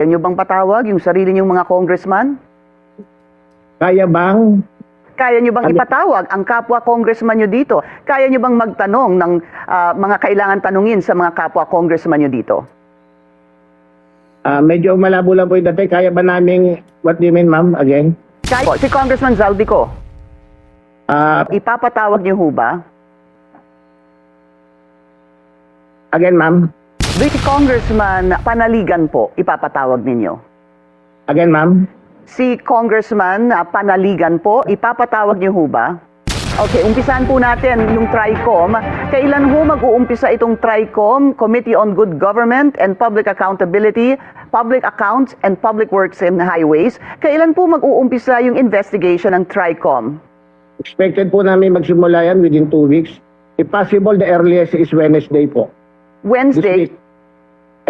Kaya nyo bang patawag yung sarili nyong mga congressman? Kaya bang Kaya nyo bang Ano? ipatawag ang kapwa congressman nyo dito? Kaya nyo bang magtanong ng ah, mga kailangan tanungin sa mga kapwa congressman nyo dito? ah, medyo malabo lang po yung dati, kaya ba naming, what do you mean ma'am, again? Kaya po, si Congressman Zaldico, Ah, ipapatawag nyo ho ba? again ma'am? Congressman Panaligan po, ipapatawag ninyo. Again ma'am? Si Congressman ah, Panaligan po, ipapatawag niyo ho ba? Okay, umpisahan po natin yung TRICOM. Kailan ho mag-uumpisa itong TRICOM, Committee on Good Government and Public Accountability, Public Accounts and Public Works and Highways? Kailan po mag-uumpisa yung investigation ng TRICOM? Expected po namin magsimula yan within two weeks. If possible, the earliest is Wednesday po. This Wednesday, week.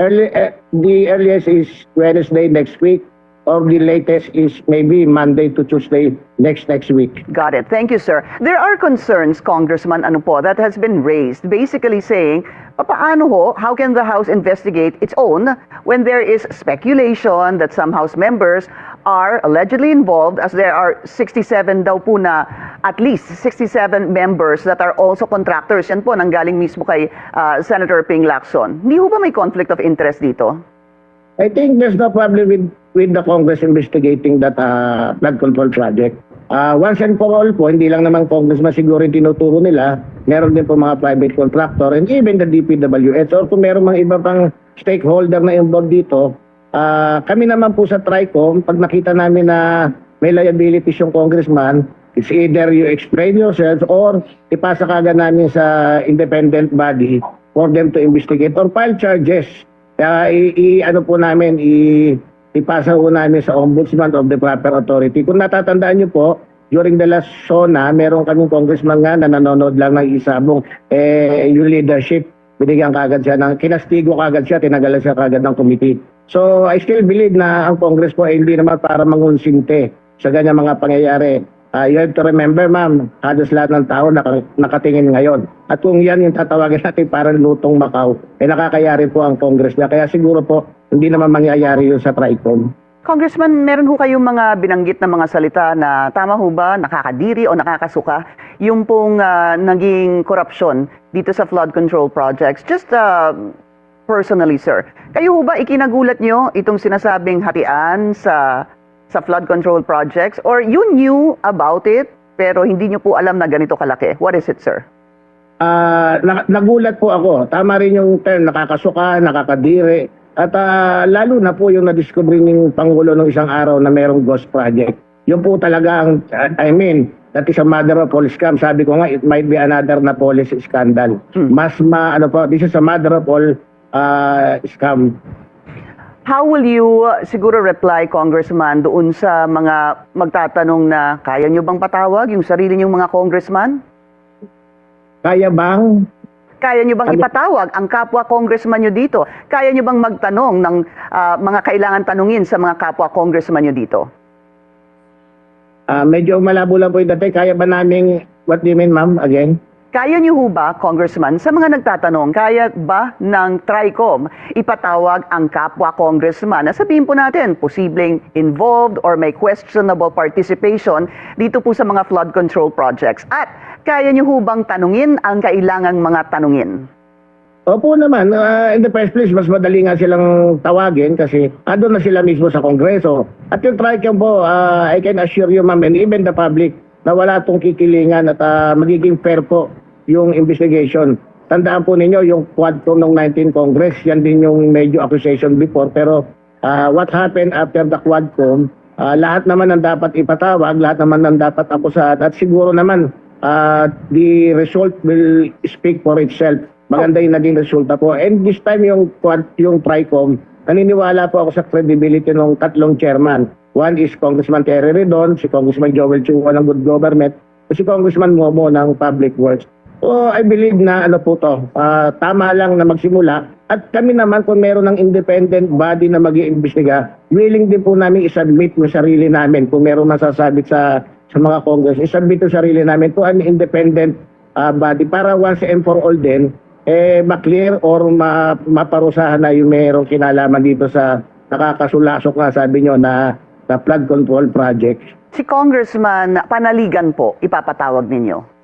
Early, eh, the earliest is Wednesday next week or the latest is maybe Monday to Tuesday next next week. Got it. Thank you, sir. There are concerns, Congressman, ano po, that has been raised, basically saying, paano ho, how can the House investigate its own when there is speculation that some House members are allegedly involved as there are 67 daw po na, at least 67 members that are also contractors. Yan po, nanggaling mismo kay ah, Senator Ping Lacson. Hindi ho ba may conflict of interest dito? I think there's no problem with with the Congress investigating that uh, flood control project. Uh, once and for all po, hindi lang naman congressman siguro yung tinuturo nila, meron din po mga private contractor and even the DPWH or kung meron mga iba pang stakeholder na involved dito, uh, kami naman po sa TRICOM, pag nakita namin na may liabilities yung congressman, it's either you explain yourself or ipasa kagad namin sa independent body for them to investigate or file charges. Kaya i, i- ano po namin, i, ipasa po namin sa ombudsman of the proper authority. Kung natatandaan niyo po, during the last SONA, meron kaming congressman nga na nanonood lang ng isabong, eh, yung leadership, binigyan kagad siya ng, kinastigo kagad siya, tinagalan siya kagad ng committee. So, I still believe na ang Congress po ay hindi naman para mangonsinte sa ganyang mga pangyayari. Ah, you have to remember, ma'am, halos lahat ng tao naka, nakatingin ngayon. At kung yan yung tatawagin natin para lutong Macau, eh nakakayari po ang Congress niya. Kaya siguro po, hindi naman mangyayari yun sa TRICOM. Congressman, meron ho kayong mga binanggit na mga salita na tama ho ba, nakakadiri o nakakasuka yung pong ah, naging korupsyon dito sa flood control projects? Just uh, personally, sir. Kayo ho ba ikinagulat nyo itong sinasabing hatian sa sa flood control projects or you knew about it pero hindi nyo po alam na ganito kalaki? What is it, sir? Na- nagulat po ako. Tama rin yung term, nakakasuka, nakakadiri. At ah, lalo na po yung na-discover ng Pangulo ng isang araw na merong ghost project. Yun po talaga ang, I mean, that is a mother of all scam. Sabi ko nga, it might be another na police scandal. Hmm. Mas ma, ano po, this is a mother of all ah, scam. How will you uh, siguro reply, Congressman, doon sa mga magtatanong na kaya nyo bang patawag yung sarili nyong mga congressman? Kaya bang Kaya nyo bang Ano? ipatawag ang kapwa congressman nyo dito? Kaya nyo bang magtanong ng ah, mga kailangan tanungin sa mga kapwa congressman nyo dito? ah, medyo malabo lang po yung dati, kaya ba naming, what do you mean ma'am, again? Kaya nyo ho ba, Congressman, sa mga nagtatanong, kaya ba ng TRICOM ipatawag ang kapwa congressman na sabihin po natin, posibleng involved or may questionable participation dito po sa mga flood control projects? At kaya nyo ho bang tanungin ang kailangang mga tanungin? Opo naman, Ah, in the first place, mas madali nga silang tawagin kasi andun na sila mismo sa Kongreso. At yung TRICAM po, ah, I can assure you ma'am and even the public na wala itong kikilingan at ah, magiging fair po yung investigation. Tandaan po ninyo yung Quadcom ng 19 Congress, yan din yung medyo accusation before. Pero ah, what happened after the Quadcom, ah, lahat naman ang dapat ipatawag, lahat naman ang dapat akusahan at siguro naman ah, the result will speak for itself. Maganda yung naging resulta po. And this time yung quad, yung TRICOM, naniniwala po ako sa credibility ng tatlong chairman. One is Congressman Terry Redon, si Congressman Joel Chua ng Good Government, si Congressman Momo ng Public Works. So I believe na ano po to, ah, tama lang na magsimula. At kami naman kung meron ng independent body na mag iimbestiga willing din po namin isubmit yung sarili namin kung meron masasabit sa sa mga Congress, isubmit yung sarili namin to an independent ah, body para once and for all din, eh, ma-clear or ma maparusahan na yung mayroong kinalaman dito sa nakakasulasok nga sabi nyo na, na flood control projects. Si Congressman Panaligan po, ipapatawag ninyo.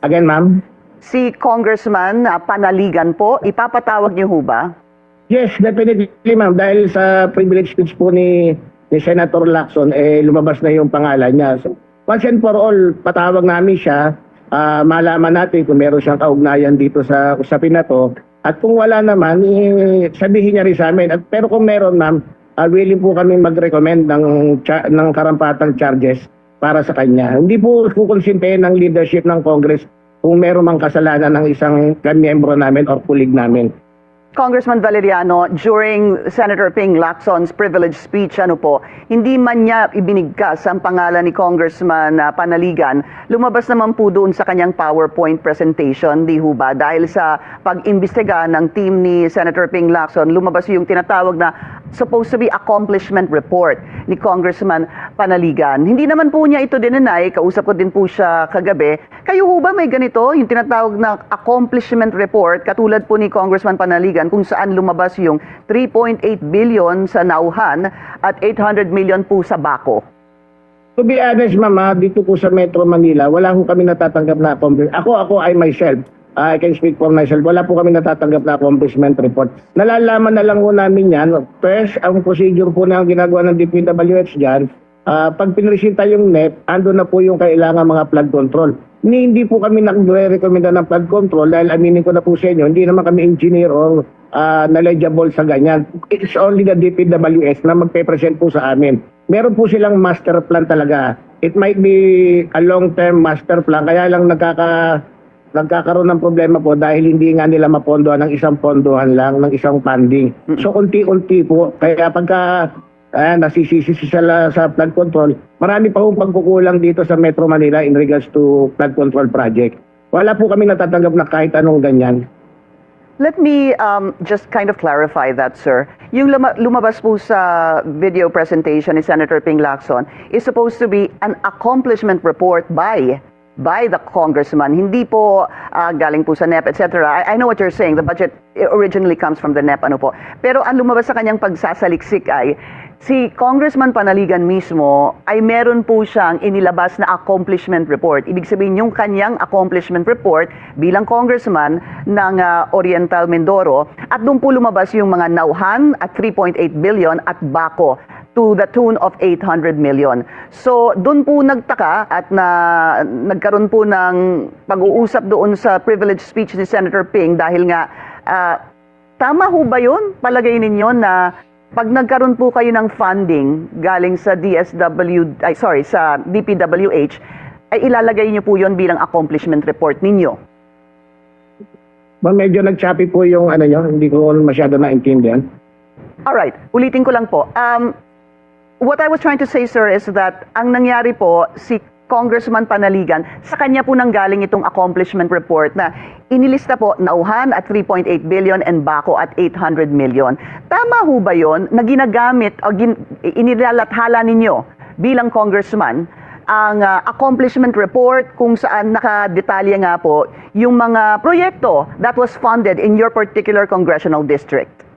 Again, ma'am? Si Congressman ah, Panaligan po, ipapatawag niyo ho ba? Yes, definitely ma'am. Dahil sa privilege speech po ni, ni Senator Lacson, eh, lumabas na yung pangalan niya. So, once and for all, patawag namin siya. ah, malaman natin kung meron siyang kaugnayan dito sa usapin na to. At kung wala naman, eh, sabihin niya rin sa amin. At, pero kung meron ma'am, ah, willing po kami mag-recommend ng, cha- ng karampatang charges para sa kanya. Hindi po kukonsintihin ng leadership ng Congress kung meron mang kasalanan ng isang miyembro namin or colleague namin. Congressman Valeriano, during Senator Ping Lacson's privilege speech, ano po, hindi man niya ibinigkas ang pangalan ni Congressman ah, Panaligan, lumabas naman po doon sa kanyang PowerPoint presentation, di ho ba? Dahil sa pag-imbestiga ng team ni Senator Ping Lacson, lumabas yung tinatawag na supposed to be accomplishment report ni Congressman Panaligan. Hindi naman po niya ito dinenay, kausap ko din po siya kagabi. Kayo ho ba may ganito, yung tinatawag na accomplishment report, katulad po ni Congressman Panaligan, kung saan lumabas yung 3.8 billion sa Nauhan at 800 million po sa Bako? To be honest, mama, dito po sa Metro Manila, wala po kami natatanggap na accomplishment. Ako, ako, I myself, I can speak for myself, wala po kami natatanggap na accomplishment report. Nalalaman na lang po namin yan. First, ang procedure po na ginagawa ng DPWH dyan, ah, pag pinresenta yung NEP, ando na po yung kailangan mga flood control. Ni, hindi po kami nagre-recommenda ng flood control dahil aminin ko na po sa inyo, hindi naman kami engineer or ah, knowledgeable sa ganyan. It's only the DPWS na magpe-present po sa amin. Meron po silang master plan talaga. It might be a long-term master plan, kaya lang nagkaka nagkakaroon ng problema po dahil hindi nga nila mapondohan ng isang pondohan lang, ng isang funding. So, unti-unti po. Kaya pagka ah, nasisisi sila sa flood control, marami pa pong pagkukulang dito sa Metro Manila in regards to flood control project. Wala po kami natatanggap na kahit anong ganyan. Let me um, just kind of clarify that, sir. Yung luma- lumabas po sa video presentation ni Senator Ping Lacson is supposed to be an accomplishment report by by the congressman. Hindi po ah, galing po sa NEP, etc. I, I know what you're saying. The budget originally comes from the NEP, ano po. Pero ang lumabas sa kanyang pagsasaliksik ay si Congressman Panaligan mismo ay meron po siyang inilabas na accomplishment report. Ibig sabihin yung kanyang accomplishment report bilang congressman ng ah, Oriental Mindoro at doon po lumabas yung mga nauhan at 3.8 billion at bako to the tune of 800 million. So, doon po nagtaka at na nagkaroon po ng pag-uusap doon sa privilege speech ni Senator Ping dahil nga ah, tama ho ba yun? Palagay ninyo na pag nagkaroon po kayo ng funding galing sa DSW, ay sorry, sa DPWH, ay ilalagay niyo po yon bilang accomplishment report ninyo. Ba, medyo nag-choppy po yung ano nyo, hindi ko masyado naintindihan. Alright, ulitin ko lang po. Um, what I was trying to say, sir, is that ang nangyari po, si Congressman Panaligan, sa kanya po nanggaling itong accomplishment report na inilista po nauhan at 3.8 billion and bako at 800 million. Tama ho ba yon na ginagamit o gin, inilalathala ninyo bilang congressman ang ah, accomplishment report kung saan nakadetalye nga po yung mga proyekto that was funded in your particular congressional district?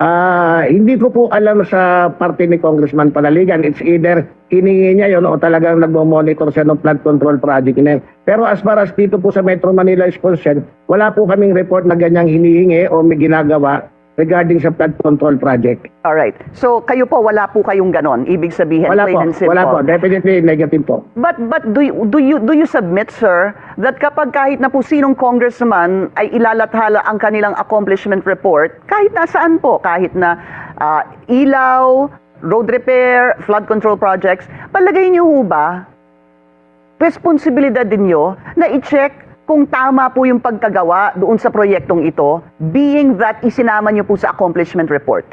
Ah, hindi ko po alam sa parte ni Congressman Panaligan. It's either hiningi niya yon o talagang nagmo-monitor siya ng flood control project na yun. Pero as far as dito po sa Metro Manila is concerned, wala po kaming report na ganyang hinihingi o may ginagawa regarding sa flood control project. All right. So kayo po wala po kayong ganon. Ibig sabihin Wala plain po, and simple. wala po. Definitely negative po. But but do you, do you do you submit sir that kapag kahit na po sinong congressman ay ilalathala ang kanilang accomplishment report kahit nasaan po kahit na ah, ilaw, road repair, flood control projects, palagay niyo ho ba responsibilidad ninyo na i-check kung tama po yung pagkagawa doon sa proyektong ito, being that isinama niyo po sa accomplishment report.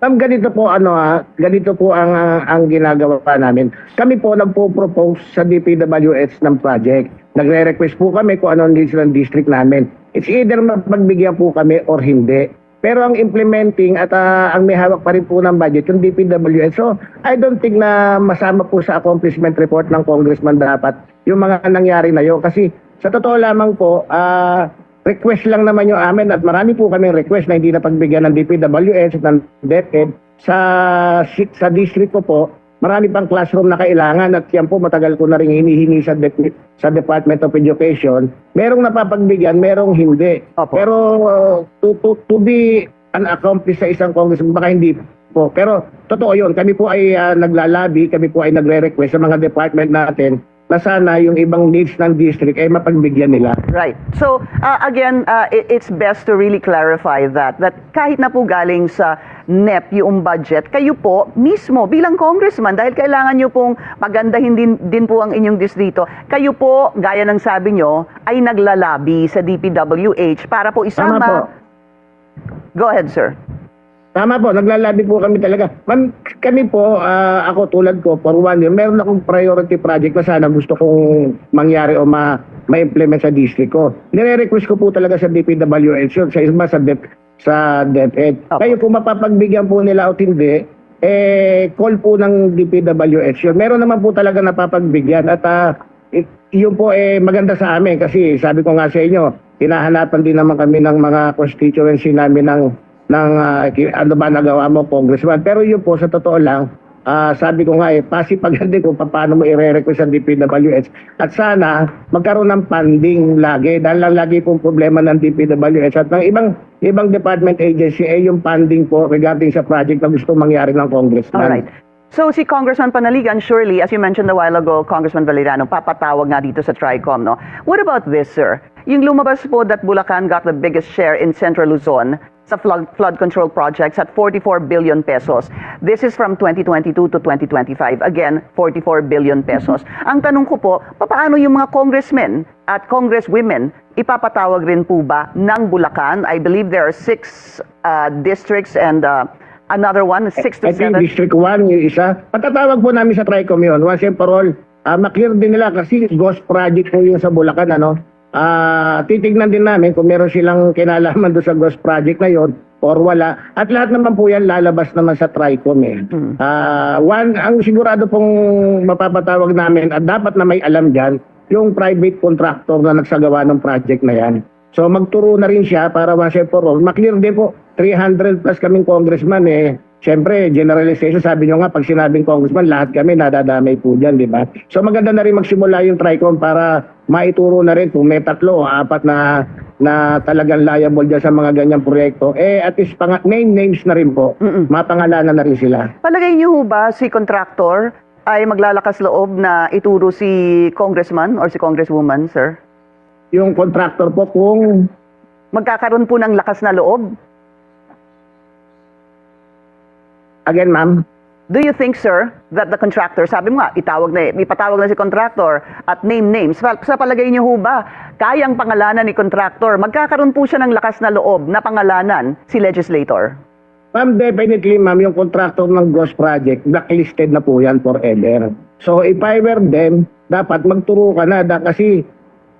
Ma'am, ganito po ano ha, ganito po ang ang, ang ginagawa pa namin. Kami po nagpo-propose sa DPWH ng project. Nagre-request po kami kung ano ang needs ng district namin. It's either magbigyan po kami or hindi. Pero ang implementing at ah, ang may hawak pa rin po ng budget, yung DPWH. So, I don't think na masama po sa accomplishment report ng congressman dapat yung mga nangyari na yun. Kasi sa totoo lamang po, ah, request lang naman yung amin at marami po kaming request na hindi na pagbigyan ng DPWH at ng DepEd. Sa, sa district ko po, marami pang classroom na kailangan at yan po matagal ko na rin hinihingi sa, Dep- sa Department of Education. Merong napapagbigyan, merong hindi. Opo. Pero uh, to, to, to be an accomplice sa isang congressman, baka hindi po. Pero totoo yun, kami po ay uh, naglalabi, kami po ay nagre-request sa mga department natin na sana yung ibang needs ng district ay mapagbigyan nila. Right. So, uh, again, uh, it- it's best to really clarify that, that kahit na po galing sa NEP yung budget, kayo po mismo bilang congressman, dahil kailangan nyo pong pagandahin din, din po ang inyong distrito, kayo po, gaya ng sabi nyo, ay naglalabi sa DPWH para po Tama po. isama... Go ahead, sir. Tama po, naglalabi po kami talaga. Ma'am, kami po, ah, ako tulad ko, for one year, meron akong priority project na sana gusto kong mangyari o ma ma-implement sa district ko. Nire-request ko po talaga sa DPWH yun, sa iba sa DEP, sa DepEd. Opo. Kayo kung mapapagbigyan po nila o hindi, eh, call po ng DPWH yun. Meron naman po talaga napapagbigyan at i- yun po eh maganda sa amin kasi sabi ko nga sa inyo, hinahanapan din naman kami ng mga constituency namin ng ng ki- ano ba nagawa mo congressman. Pero yun po sa totoo lang, ah, sabi ko nga eh pasipaganda kung paano mo i-request sa DPWH at sana magkaroon ng funding lagi dahil lang lagi pong problema ng DPWH at ng ibang ibang department agency eh yung funding po regarding sa project na gusto mangyari ng congressman. All right. So si Congressman Panaligan, surely, as you mentioned a while ago, Congressman Valeriano, papatawag nga dito sa TRICOM, no? What about this, sir? Yung lumabas po that Bulacan got the biggest share in Central Luzon sa flood, flood control projects at 44 billion pesos. This is from 2022 to 2025. Again, 44 billion pesos. Ang tanong ko po, paano yung mga congressmen at congresswomen ipapatawag rin po ba ng Bulacan? I believe there are six uh, districts and uh, another one, six to I think seven. District 1 yung isa. Patatawag po namin sa TRICOM yun. Once and for all, ah, maklear din nila kasi ghost project po yung sa Bulacan. Ano? Ah, titignan din namin kung meron silang kinalaman doon sa ghost project na yon or wala. At lahat naman po yan lalabas naman sa TRICOM eh. Ah, one, ang sigurado pong mapapatawag namin at dapat na may alam dyan, yung private contractor na nagsagawa ng project na yan. So magturo na rin siya para once and for all. Maklear din po, 300 plus kaming congressman eh. Siyempre, generalization, sabi nyo nga, pag sinabing congressman, lahat kami nadadamay po dyan, di ba? So maganda na rin magsimula yung TRICOM para maituro na rin kung may tatlo o apat na na talagang liable dyan sa mga ganyang proyekto. Eh, at least pang- name names na rin po. Mm-mm. Mapangalanan na rin sila. Palagay niyo ho ba si contractor ay maglalakas loob na ituro si congressman or si congresswoman, sir? Yung contractor po kung Magkakaroon po ng lakas na loob? Again, ma'am, Do you think, sir, that the contractor, sabi mo nga, itawag na, ipatawag na si contractor at name names. Sa palagay niyo ho ba, kayang pangalanan ni contractor, magkakaroon po siya ng lakas na loob na pangalanan si legislator? Ma'am, definitely, ma'am, yung contractor ng Ghost Project, blacklisted na po yan forever. So, if I were them, dapat magturo ka na da, kasi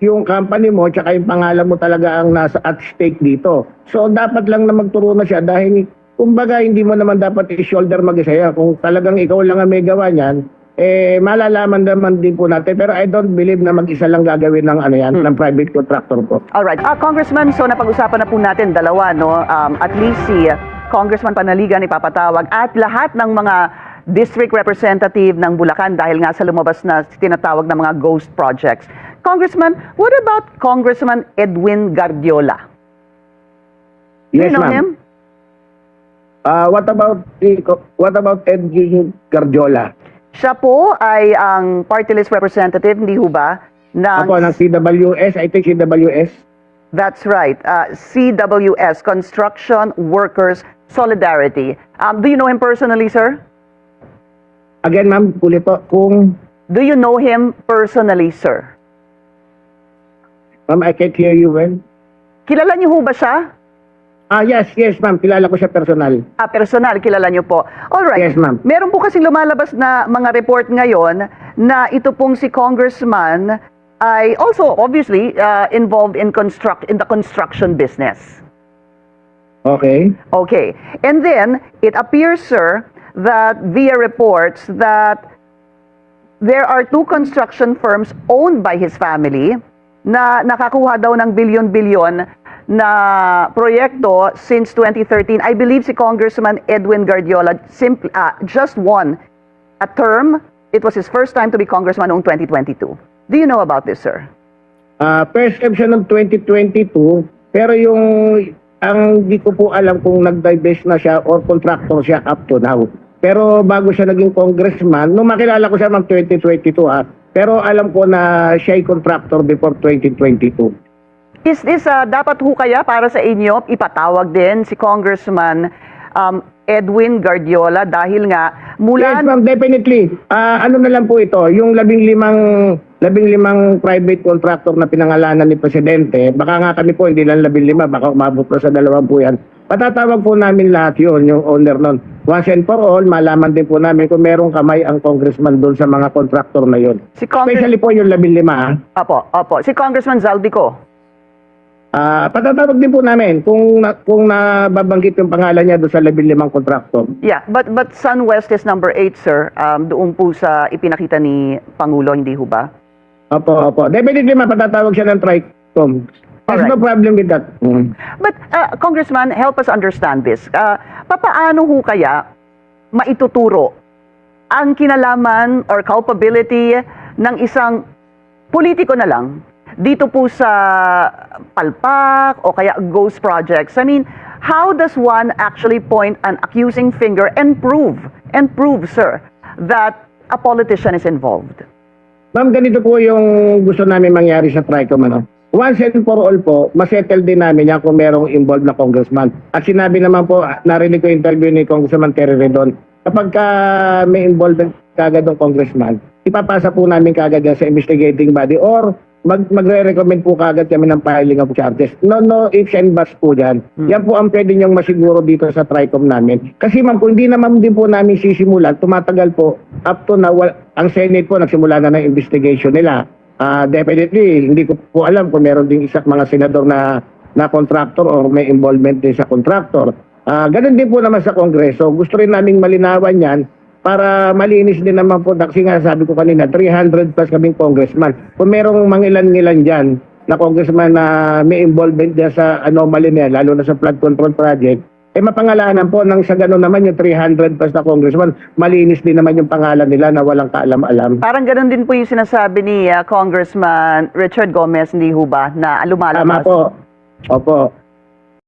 yung company mo tsaka yung pangalan mo talaga ang nasa at stake dito. So, dapat lang na magturo na siya dahil kumbaga hindi mo naman dapat i-shoulder mag-isa yan. Kung talagang ikaw lang ang may gawa niyan, eh malalaman naman din po natin. Pero I don't believe na mag-isa lang gagawin ng ano yan, ng private contractor po. All right. Ah, Congressman, so napag-usapan na po natin dalawa, no? Um, at least si uh, Congressman Panaligan ipapatawag at lahat ng mga district representative ng Bulacan dahil nga sa lumabas na tinatawag na mga ghost projects. Congressman, what about Congressman Edwin Guardiola? Do you Yes, know ma'am. Ah, what about what about Edwin Garjola? Siya po ay ang party list representative, hindi ho ba? Ng, Ako ng CWS, I think CWS. That's right. Uh, CWS, Construction Workers Solidarity. Um, do you know him personally, sir? Again, ma'am, ulit po, kung, Do you know him personally, sir? ma'am, I can't hear you well. Kilala niyo ho ba siya? Ah, yes, yes, ma'am, kilala ko siya personal. Ah, personal, kilala niyo po. All right. Yes, ma'am. Meron po kasing lumalabas na mga report ngayon na ito pong si Congressman ay also obviously uh, involved in construct in the construction business. Okay. Okay. And then it appears, sir, that via reports that there are two construction firms owned by his family na nakakuha daw ng bilyon-bilyon na proyekto since 2013. I believe si Congressman Edwin Guardiola simply, ah, just won a term. It was his first time to be congressman noong 2022. Do you know about this, sir? Ah, first step siya ng 2022, pero yung ang di ko po alam kung nag-divest na siya or contractor siya up to now. Pero bago siya naging congressman, nung makilala ko siya ng 2022 ha, pero alam ko na siya ay contractor before 2022. Is this ah, dapat ho kaya para sa inyo ipatawag din si Congressman um, Edwin Guardiola dahil nga mula Yes, ma'am, definitely. Ah, ano na lang po ito, yung labing limang, labing limang private contractor na pinangalanan ni Presidente, baka nga kami po, hindi lang labing lima, baka umabot pa sa dalawang po yan. Patatawag po namin lahat yun, yung owner nun. Once and for all, malaman din po namin kung merong kamay ang congressman doon sa mga contractor na yun. si Congress Especially po yung labing lima. ah. Apo, apo, si Congressman Zaldico. Ah, patatawag din po namin kung na, kung nababanggit yung pangalan niya doon sa labing limang contractor. Yeah, but but SunWest is number 8, sir. Um, doon po sa ipinakita ni Pangulo, hindi ho ba? Opo, opo. Definitely mapatatawag siya ng TRICOM. There's Alright. no problem with that. Mm. But uh, Congressman, help us understand this. Uh, papaano ho kaya maituturo ang kinalaman or culpability ng isang politiko na lang dito po sa palpak o kaya ghost projects? I mean, how does one actually point an accusing finger and prove, and prove, sir, that a politician is involved? Ma'am, ganito po yung gusto namin mangyari sa TRICOM. Ano? Once and for all po, masettle din namin yan kung merong involved na congressman. At sinabi naman po, narinig ko yung interview ni Congressman Terry Redon, kapag ka may involvement kagad ng congressman, ipapasa po namin kagad yan sa investigating body or mag magre-recommend po kagad kami ng filing of charges. No, no, ifs and buts po dyan. Yan po ang pwede niyong masiguro dito sa TRICOM namin. Kasi ma'am, kung hindi naman din po namin sisimulan, tumatagal po up to now, ang Senate po nagsimula na ng investigation nila. Ah, definitely, hindi ko po alam kung meron ding isang mga senador na na contractor or may involvement din sa contractor. Ah, ganun din po naman sa Kongreso. Gusto rin naming malinawan yan para malinis din naman po. Kasi nga sabi ko kanina, 300 plus kaming congressman. Kung merong mangilan-ngilan dyan na congressman na may involvement dyan sa anomaly niya, lalo na sa flood control project, eh mapangalanan po nang sa gano'n naman yung 300 plus na congressman, malinis din naman yung pangalan nila na walang kaalam-alam. Parang ganun din po yung sinasabi ni uh, Congressman Richard Gomez, hindi ho ba, na Tama lumalabas. po. Opo.